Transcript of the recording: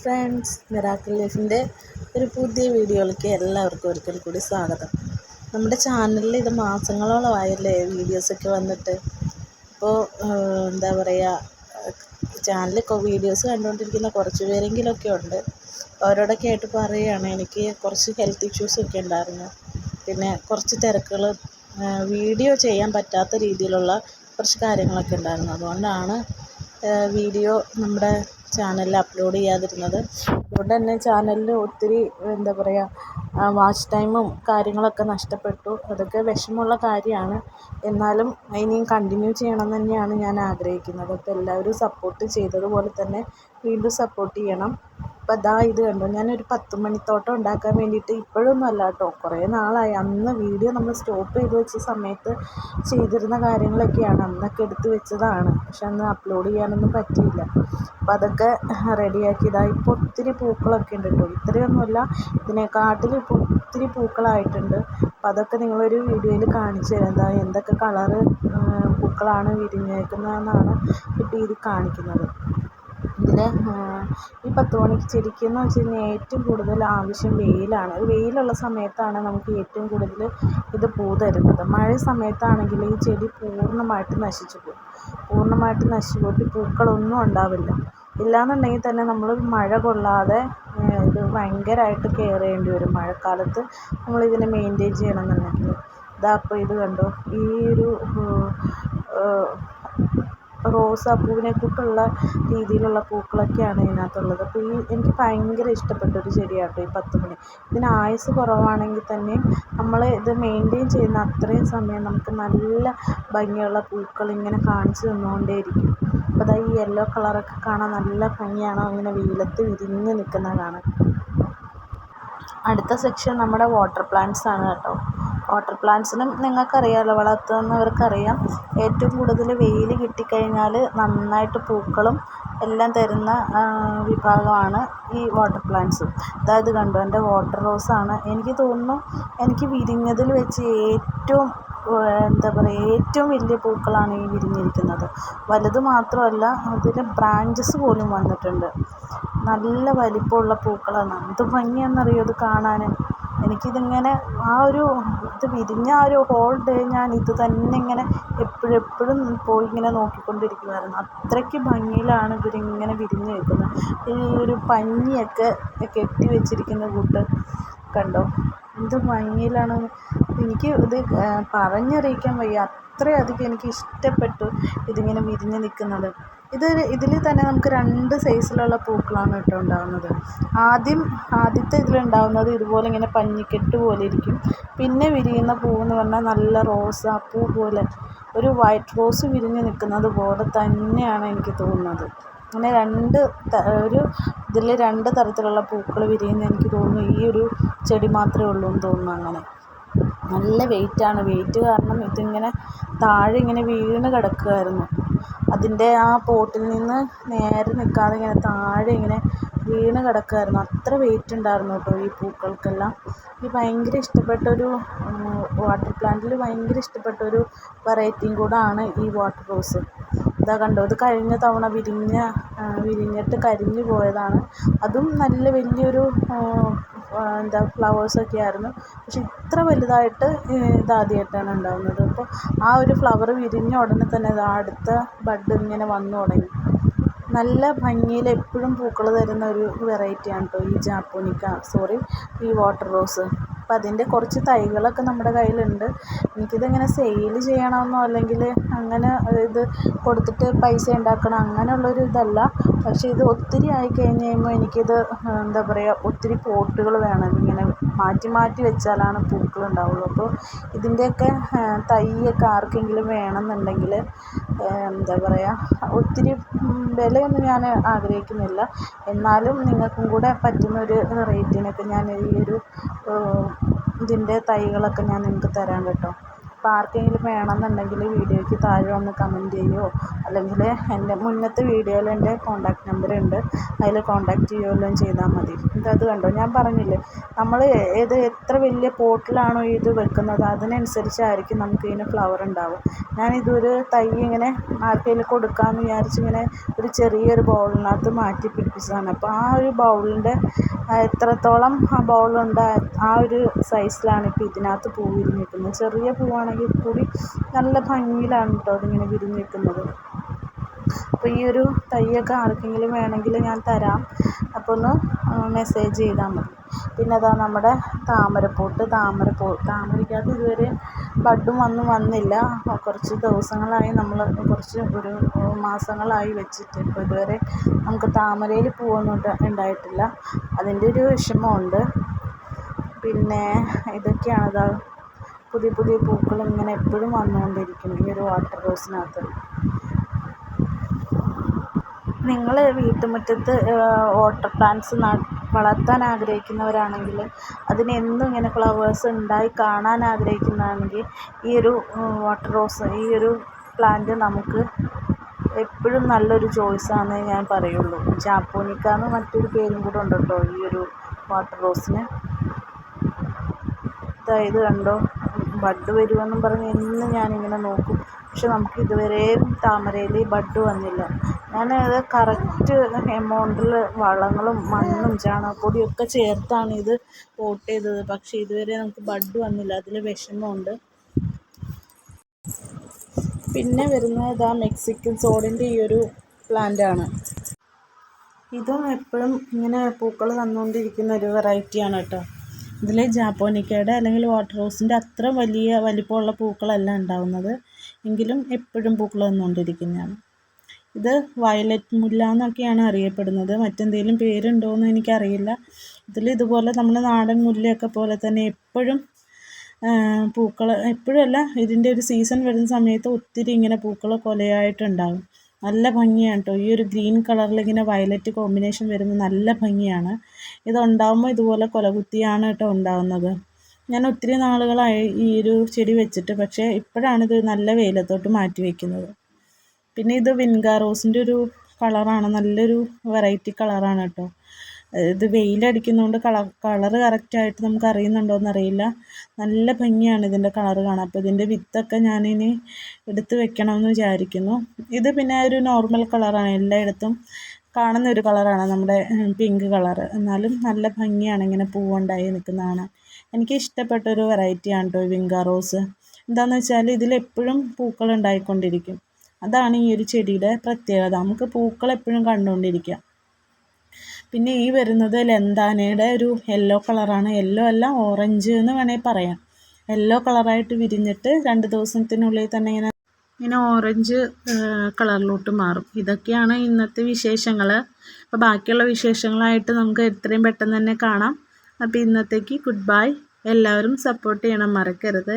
Friends miracle ലൈഫിന്റെ ഒരു പുതിയ വീഡിയോയിലേക്ക് എല്ലാവർക്കും ഒരിക്കൽ കൂടി സ്വാഗതം. നമ്മുടെ ചാനലിൽ ഇത് മാസങ്ങളോളമായല്ലേ വീഡിയോസൊക്കെ വന്നിട്ട്? ഇപ്പോൾ എന്താ പറയുക ചാനലിൽ വീഡിയോസ് കണ്ടുകൊണ്ടിരിക്കുന്ന കുറച്ച് പേരെങ്കിലുമൊക്കെ ഉണ്ട്. അവരോടൊക്കെ ആയിട്ട് പറയുകയാണ് എനിക്ക് കുറച്ച് ഹെൽത്ത് ഇഷ്യൂസൊക്കെ ഉണ്ടായിരുന്നു. പിന്നെ കുറച്ച് തിരക്കുകൾ വീഡിയോ ചെയ്യാൻ പറ്റാത്ത രീതിയിലുള്ള കുറച്ച് കാര്യങ്ങളൊക്കെ ഉണ്ടായിരുന്നു. അതുകൊണ്ടാണ് വീഡിയോ നമ്മുടെ ചാനലിൽ അപ്ലോഡ് ചെയ്യാതിരുന്നത്. അതുകൊണ്ട് തന്നെ ചാനലിൽ ഒത്തിരി എന്താ പറയുക വാച്ച് ടൈമും കാര്യങ്ങളൊക്കെ നഷ്ടപ്പെട്ടു. അതൊക്കെ വിഷമമുള്ള കാര്യമാണ്. എന്നാലും ഇനിയും കണ്ടിന്യൂ ചെയ്യണം തന്നെയാണ് ഞാൻ ആഗ്രഹിക്കുന്നത്. അപ്പോൾ എല്ലാവരും സപ്പോർട്ട് ചെയ്തതുപോലെ തന്നെ വീണ്ടും സപ്പോർട്ട് ചെയ്യണം. അപ്പോൾ ദാ ഇത് കണ്ടോ? ഞാനൊരു പത്ത് മണിത്തോട്ടം ഉണ്ടാക്കാൻ വേണ്ടിയിട്ട് ഇപ്പോഴും അല്ല കേട്ടോ. കുറേ നാളായി. അന്ന് വീഡിയോ നമ്മൾ സ്റ്റോപ്പ് ചെയ്ത് വെച്ച സമയത്ത് ചെയ്തിരുന്ന കാര്യങ്ങളൊക്കെയാണ്. അന്നൊക്കെ എടുത്ത് വെച്ചതാണ്. പക്ഷെ അന്ന് അപ്ലോഡ് ചെയ്യാനൊന്നും പറ്റിയില്ല. അപ്പോൾ അതൊക്കെ റെഡിയാക്കിയതാണ് ഇപ്പോൾ ഒത്തിരി പൂക്കളൊക്കെ ഉണ്ട് കേട്ടോ. ഇത്രയൊന്നുമല്ല. ഇതിനെക്കാട്ടിലും ഇപ്പോൾ ഒത്തിരി പൂക്കളായിട്ടുണ്ട്. അപ്പോൾ അതൊക്കെ നിങ്ങളൊരു വീഡിയോയിൽ കാണിച്ചു തരാം. എന്താ എന്തൊക്കെ കളറ് പൂക്കളാണ് വിരിഞ്ഞേക്കുന്നതെന്നാണ് ഇപ്പോൾ ഇത് കാണിക്കുന്നത്. ഇതിൽ ഈ പത്ത് മണിക്ക് ചെടിക്കെന്ന് വെച്ച് കഴിഞ്ഞാൽ ഏറ്റവും കൂടുതൽ ആവശ്യം വെയിലാണ്. വെയിലുള്ള സമയത്താണ് നമുക്ക് ഏറ്റവും കൂടുതൽ ഇത് പൂ തരുന്നത്. മഴ സമയത്താണെങ്കിൽ ഈ ചെടി പൂർണമായിട്ട് നശിച്ചു പോകും. പൂർണമായിട്ട് നശിച്ചു പോയിട്ട് പൂക്കളൊന്നും ഉണ്ടാവില്ല. ഇല്ലാന്നുണ്ടെങ്കിൽ തന്നെ നമ്മൾ മഴ കൊള്ളാതെ ഇത് ഭയങ്കരമായിട്ട് കെയർ ചെയ്യേണ്ടി വരും. മഴക്കാലത്ത് നമ്മളിതിനെ മെയിന്റെയിൻ ചെയ്യണമെന്നുണ്ടെങ്കിൽ. ഇതാ അപ്പോൾ ഇത് കണ്ടോ? ഈ ഒരു റോസാപ്പൂവിനെ കൂട്ടുള്ള രീതിയിലുള്ള പൂക്കളൊക്കെയാണ് ഇതിനകത്തുള്ളത്. അപ്പോൾ ഈ എനിക്ക് ഭയങ്കര ഇഷ്ടപ്പെട്ട ഒരു ചെടിയാണ് കേട്ടോ ഈ പത്തുമണി. ഇതിന് ആയുസ്സ് കുറവാണെങ്കിൽ തന്നെയും നമ്മൾ ഇത് മെയിന്റെയിൻ ചെയ്യുന്ന അത്രയും സമയം നമുക്ക് നല്ല ഭംഗിയുള്ള പൂക്കൾ ഇങ്ങനെ കാണിച്ചു തന്നുകൊണ്ടേയിരിക്കും. അപ്പോൾ ദാ ഈ യെല്ലോ കളറൊക്കെ കാണാൻ നല്ല ഭംഗിയാണ്. അങ്ങനെ വെയിലത്ത് വിരിഞ്ഞ് നിൽക്കുന്നത് കാണാൻ. അടുത്ത സെക്ഷൻ നമ്മുടെ വാട്ടർ പ്ലാന്റ്സ് ആണ് കേട്ടോ. വാട്ടർ പ്ലാന്റ്സിനും നിങ്ങൾക്കറിയാമല്ലോ വളർത്തുന്നവർക്കറിയാം. ഏറ്റവും കൂടുതൽ വെയിൽ കിട്ടിക്കഴിഞ്ഞാൽ നന്നായിട്ട് പൂക്കളും എല്ലാം തരുന്ന വിഭാഗമാണ് ഈ വാട്ടർ പ്ലാന്റ്സും. അതായത് കണ്ടോ എന്റെ വാട്ടർ റോസാണ് എനിക്ക് തോന്നുന്നു എനിക്ക് വിരിഞ്ഞതിൽ വെച്ച് ഏറ്റവും എന്താ പറയുക ഏറ്റവും വലിയ പൂക്കളാണ് ഈ വിരിഞ്ഞിരിക്കുന്നത്. വലുത് മാത്രമല്ല അതിന് ബ്രാഞ്ചസ് പോലും വന്നിട്ടുണ്ട്. നല്ല വലിപ്പമുള്ള പൂക്കളാണ്. എന്ത് ഭംഗിയാണെന്നറിയോ ഇത് കാണാൻ എനിക്കിതിങ്ങനെ ആ ഒരു ഇത് വിരിഞ്ഞ ആ ഒരു ഹോൾ ഡേ ഞാൻ ഇത് തന്നെ ഇങ്ങനെ എപ്പോഴും എപ്പോഴും പോയി ഇങ്ങനെ നോക്കിക്കൊണ്ടിരിക്കുമായിരുന്നു അത്രയ്ക്ക് ഭംഗിയിലാണ് ഇവരിങ്ങനെ വിരിഞ്ഞ് നിൽക്കുന്നത്. ഈ ഒരു പഞ്ഞിയൊക്കെ കെട്ടി വെച്ചിരിക്കുന്ന കൂട്ട് കണ്ടോ? എന്ത് ഭംഗിയിലാണ്. എനിക്ക് ഇത് പറഞ്ഞറിയിക്കാൻ വയ്യ. അത്രയധികം എനിക്ക് ഇഷ്ടപ്പെട്ടു ഇതിങ്ങനെ വിരിഞ്ഞ് നിൽക്കുന്നത്. ഇത് ഇതിൽ തന്നെ നമുക്ക് രണ്ട് സൈസിലുള്ള പൂക്കളാണ് കേട്ടോ ഉണ്ടാകുന്നത് ആദ്യം ആദ്യത്തെ ഇതിലുണ്ടാകുന്നത് ഇതുപോലെ ഇങ്ങനെ പഞ്ഞിക്കെട്ട് പോലെ ഇരിക്കും. പിന്നെ വിരിയുന്ന പൂവെന്ന് പറഞ്ഞാൽ നല്ല റോസാപ്പൂ പോലെ ഒരു വൈറ്റ് റോസ് വിരിഞ്ഞ് നിൽക്കുന്നത് പോലെ തന്നെയാണ് എനിക്ക് തോന്നുന്നത്. അങ്ങനെ രണ്ട് ഒരു ഇതിൽ രണ്ട് തരത്തിലുള്ള പൂക്കൾ വിരിയുന്ന എനിക്ക് തോന്നുന്നു ഈ ഒരു ചെടി മാത്രമേ ഉള്ളൂ എന്ന് തോന്നുന്നു അങ്ങനെ. നല്ല വെയിറ്റാണ്. വെയിറ്റ് കാരണം ഇതിങ്ങനെ താഴെ ഇങ്ങനെ വീണ് കിടക്കുമായിരുന്നു അതിന്റെ ആ പോട്ടിൽ നിന്ന് നേരെ നിൽക്കാതെ ഇങ്ങനെ താഴെ ഇങ്ങനെ വീണ് കിടക്കുമായിരുന്നു അത്ര വെയിറ്റ് ഉണ്ടായിരുന്നു കേട്ടോ ഈ പൂക്കൾക്കെല്ലാം. എനിക്ക് ഭയങ്കര ഇഷ്ടപ്പെട്ട ഒരു വാട്ടർ പ്ലാന്റിൽ ഭയങ്കര ഇഷ്ടപ്പെട്ട ഒരു വെറൈറ്റിയും കൂടാണ് ഈ വാട്ടർ റോസ് ഇതാ കണ്ടോ ഇത് കഴിഞ്ഞ തവണ വിരിഞ്ഞ വിരിഞ്ഞിട്ട് കരിഞ്ഞു പോയതാണ്. അതും നല്ല വലിയൊരു എന്താ ഫ്ലവേഴ്സൊക്കെ ആയിരുന്നു പക്ഷെ ഇത്ര വലുതായിട്ട് ഇതാദ്യമായിട്ടാണ് ഉണ്ടാകുന്നത് അപ്പോൾ ആ ഒരു ഫ്ലവർ വിരിഞ്ഞ ഉടനെ തന്നെ ഇത് അടുത്ത ബഡ് ഇങ്ങനെ വന്നു തുടങ്ങി. നല്ല ഭംഗിയിൽ എപ്പോഴും പൂക്കൾ തരുന്ന ഒരു വെറൈറ്റിയാണ് കേട്ടോ ഈ ജാപ്പോണിക്ക സോറി ഈ വാട്ടർ റോസ് അപ്പം അതിന്റെ കുറച്ച് തൈകളൊക്കെ നമ്മുടെ കയ്യിലുണ്ട്. എനിക്കിതിങ്ങനെ സെയിൽ ചെയ്യണമെന്നോ അല്ലെങ്കിൽ അങ്ങനെ ഇത് കൊടുത്തിട്ട് പൈസ ഉണ്ടാക്കണം അങ്ങനെയുള്ളൊരു ഇതല്ല. പക്ഷേ ഇത് ഒത്തിരി ആയി കഴിഞ്ഞ് കഴിയുമ്പോൾ എനിക്കിത് എന്താ പറയുക ഒത്തിരി പോട്ടുകൾ വേണം. ഇങ്ങനെ മാറ്റി മാറ്റി വെച്ചാലാണ് പൂക്കളുണ്ടാവുള്ളൂ അപ്പോൾ ഇതിന്റെയൊക്കെ തൈയൊക്കെ ആർക്കെങ്കിലും വേണമെന്നുണ്ടെങ്കിൽ എന്താ പറയുക ഒത്തിരി വിലയൊന്നും ഞാൻ ആഗ്രഹിക്കുന്നില്ല. എന്നാലും നിങ്ങൾക്കും കൂടെ പറ്റുന്ന ഒരു റേറ്റിനൊക്കെ ഞാൻ ഈ ഒരു ഇതിന്റെ തൈകളൊക്കെ ഞാൻ നിങ്ങൾക്ക് തരാം കേട്ടോ. അപ്പോൾ ആർക്കെങ്കിലും വേണമെന്നുണ്ടെങ്കിൽ വീഡിയോയ്ക്ക് താഴെ ഒന്ന് കമന്റ് ചെയ്യുമോ അല്ലെങ്കിൽ എന്റെ മുന്നത്തെ വീഡിയോയിൽ എന്റെ കോൺടാക്റ്റ് നമ്പർ ഉണ്ട്. അതിൽ കോൺടാക്റ്റ് ചെയ്യുകയോ വല്ലതും ചെയ്താൽ മതി. ഇതത് കണ്ടോ? ഞാൻ പറഞ്ഞില്ലേ നമ്മൾ ഏത് എത്ര വലിയ പോട്ടിലാണോ ഇത് വെക്കുന്നത് അതിനനുസരിച്ചായിരിക്കും നമുക്ക് ഇതിന് ഫ്ലവർ ഉണ്ടാവുക. ഇതൊരു തൈ ഇങ്ങനെ ആർക്കെങ്കിലും കൊടുക്കാമെന്ന് വിചാരിച്ച് ഇങ്ങനെ ഒരു ചെറിയൊരു ബൗളിനകത്ത് മാറ്റി പിടിപ്പിച്ചതാണ്. അപ്പോൾ ആ ഒരു ബൗളിന്റെ എത്രത്തോളം ആ ബൗളുണ്ട് ആ ഒരു സൈസിലാണ് ഇപ്പോൾ ഇതിനകത്ത് പൂ ചെറിയ ചെറിയ പൂവാണെങ്കിൽ കൂടി നല്ല ഭംഗിയിലാണ് കേട്ടോ അതിങ്ങനെ വിരിഞ്ഞ് നിൽക്കുന്നത് അപ്പോൾ ഈ ഒരു തൈയൊക്കെ ആർക്കെങ്കിലും വേണമെങ്കിൽ ഞാൻ തരാം. അപ്പോൾ ഒന്ന് മെസ്സേജ് ചെയ്താൽ മതി. പിന്നെ അതാ നമ്മുടെ താമരപ്പൂട്ട്. താമരപ്പൂ താമരയ്ക്കകത്ത് ഇതുവരെ ബഡും ഒന്നും വന്നില്ല. കുറച്ച് ദിവസങ്ങളായി നമ്മൾ കുറച്ച് ഒരു മാസങ്ങളായി വെച്ചിട്ട് ഇപ്പോൾ ഇതുവരെ നമുക്ക് താമരയിൽ പൂവൊന്നും ഉണ്ടായിട്ടില്ല. അതിന്റെ ഒരു വിഷമമുണ്ട്. പിന്നെ ഇതൊക്കെയാണ് ഇതാ പുതിയ പുതിയ പൂക്കൾ ഇങ്ങനെ എപ്പോഴും വന്നുകൊണ്ടിരിക്കും ഈ ഒരു വാട്ടർ റോസിനകത്ത് നിങ്ങൾ വീട്ടുമുറ്റത്ത് വാട്ടർ പ്ലാന്റ്സ് വളർത്താൻ ആഗ്രഹിക്കുന്നവരാണെങ്കിൽ അതിന് എന്നും ഇങ്ങനെ ഫ്ലവേഴ്സ് ഉണ്ടായി കാണാൻ ആഗ്രഹിക്കുന്നതാണെങ്കിൽ ഈ ഒരു വാട്ടർ റോസ് ഈ ഒരു പ്ലാന്റ് നമുക്ക് എപ്പോഴും നല്ലൊരു ചോയ്സാണെന്ന് ഞാൻ പറയുള്ളൂ. ജാപ്പോനിക്ക എന്ന് മറ്റൊരു പേരും കൂടെ ഉണ്ട് കേട്ടോ ഈ ഒരു വാട്ടർ റോസിന് ഇതായത് ഇത് കണ്ടോ? ബഡ് വരുമെന്നും പറഞ്ഞ് എന്നും ഞാനിങ്ങനെ നോക്കും. പക്ഷെ നമുക്ക് ഇതുവരെയും താമരയിൽ ബഡ് വന്നില്ല. ഞാനത് കറക്റ്റ് എമൗണ്ടിൽ വളങ്ങളും മണ്ണും ചാണകപ്പൊടിയും ഒക്കെ ചേർത്താണ് ഇത് പോട്ട് ചെയ്തത്. പക്ഷേ ഇതുവരെ നമുക്ക് ബഡ് വന്നില്ല. അതിൽ വിഷമമുണ്ട്. പിന്നെ വരുന്നത് ആ മെക്സിക്കൻ സോഡിന്റെ ഈ ഒരു പ്ലാന്റാണ്. ഇതും എപ്പോഴും ഇങ്ങനെ പൂക്കൾ തന്നുകൊണ്ടിരിക്കുന്ന ഒരു വെറൈറ്റിയാണ് കേട്ടോ. ഇതിൽ ജാപ്പോനിക്കയുടെ അല്ലെങ്കിൽ വാട്ടർ റോസിന്റെ അത്ര വലിയ വലിപ്പമുള്ള പൂക്കളല്ല ഉണ്ടാവുന്നത്. എങ്കിലും എപ്പോഴും പൂക്കൾ വന്നുകൊണ്ടിരിക്കുന്നതാണ്. ഇത് വയലറ്റ് മുല്ല എന്നൊക്കെയാണ് അറിയപ്പെടുന്നത്. മറ്റെന്തെങ്കിലും പേരുണ്ടോ എന്ന് എനിക്കറിയില്ല. ഇതിൽ ഇതുപോലെ നമ്മുടെ നാടൻ മുല്ലയൊക്കെ പോലെ തന്നെ എപ്പോഴും പൂക്കൾ എപ്പോഴല്ല ഇതിന്റെ ഒരു സീസൺ വരുന്ന സമയത്ത് ഒത്തിരി ഇങ്ങനെ പൂക്കൾ കൊലയായിട്ടുണ്ടാകും. നല്ല ഭംഗിയാണ് കേട്ടോ ഈ ഒരു ഗ്രീൻ കളറിൽ ഇങ്ങനെ വയലറ്റ് കോമ്പിനേഷൻ വരുന്നത് നല്ല ഭംഗിയാണ്. ഇത് ഉണ്ടാകുമ്പോൾ ഇതുപോലെ കൊലകുത്തിയാണ് കേട്ടോ ഉണ്ടാകുന്നത് ഞാൻ ഒത്തിരി നാളുകളായി ഈ ഒരു ചെടി വെച്ചിട്ട് പക്ഷേ ഇപ്പോഴാണിത് നല്ല വെയിലത്തോട്ട് മാറ്റി വയ്ക്കുന്നത് പിന്നെ ഇത് വിൻഗാ റോസിന്റെ ഒരു കളറാണ് നല്ലൊരു വെറൈറ്റി കളറാണ് കേട്ടോ ഇത് വെയിലടിക്കുന്നതുകൊണ്ട് കളർ കളറ് കറക്റ്റായിട്ട് നമുക്ക് അറിയുന്നുണ്ടോ എന്നറിയില്ല നല്ല ഭംഗിയാണ് ഇതിന്റെ കളറ് കാണാൻ. അപ്പോൾ ഇതിന്റെ വിത്തൊക്കെ ഞാനിനി എടുത്ത് വെക്കണമെന്ന് വിചാരിക്കുന്നു. ഇത് പിന്നെ ഒരു നോർമൽ കളറാണ് എല്ലായിടത്തും കാണുന്ന ഒരു കളറാണ് നമ്മുടെ പിങ്ക് കളർ എന്നാലും നല്ല ഭംഗിയാണ് ഇങ്ങനെ പൂവുണ്ടായി നിൽക്കുന്നതാണ് എനിക്ക് ഇഷ്ടപ്പെട്ട ഒരു വെറൈറ്റിയാണ് കേട്ടോ വിങ്ക റോസ്. എന്താണെന്ന് വെച്ചാൽ ഇതിലെപ്പോഴും പൂക്കൾ ഉണ്ടായിക്കൊണ്ടിരിക്കും. അതാണ് ഈ ഒരു ചെടിയുടെ പ്രത്യേകത. നമുക്ക് പൂക്കൾ എപ്പോഴും കണ്ടുകൊണ്ടിരിക്കാം. പിന്നെ ഈ വരുന്നത് ലെന്താനയുടെ ഒരു യെല്ലോ കളറാണ് യെല്ലോ അല്ല ഓറഞ്ച് എന്ന് വേണമെങ്കിൽ പറയാം. യെല്ലോ കളറായിട്ട് വിരിഞ്ഞിട്ട് രണ്ട് ദിവസത്തിനുള്ളിൽ തന്നെ ഇങ്ങനെ ഇങ്ങനെ ഓറഞ്ച് കളറിലോട്ട് മാറും. ഇതൊക്കെയാണ് ഇന്നത്തെ വിശേഷങ്ങൾ. അപ്പോൾ ബാക്കിയുള്ള വിശേഷങ്ങളായിട്ട് നമുക്ക് എത്രയും പെട്ടെന്ന് തന്നെ കാണാം. അപ്പോൾ ഇന്നത്തേക്ക് ഗുഡ് ബൈ എല്ലാവരും സപ്പോർട്ട് ചെയ്യണം മറക്കരുത്.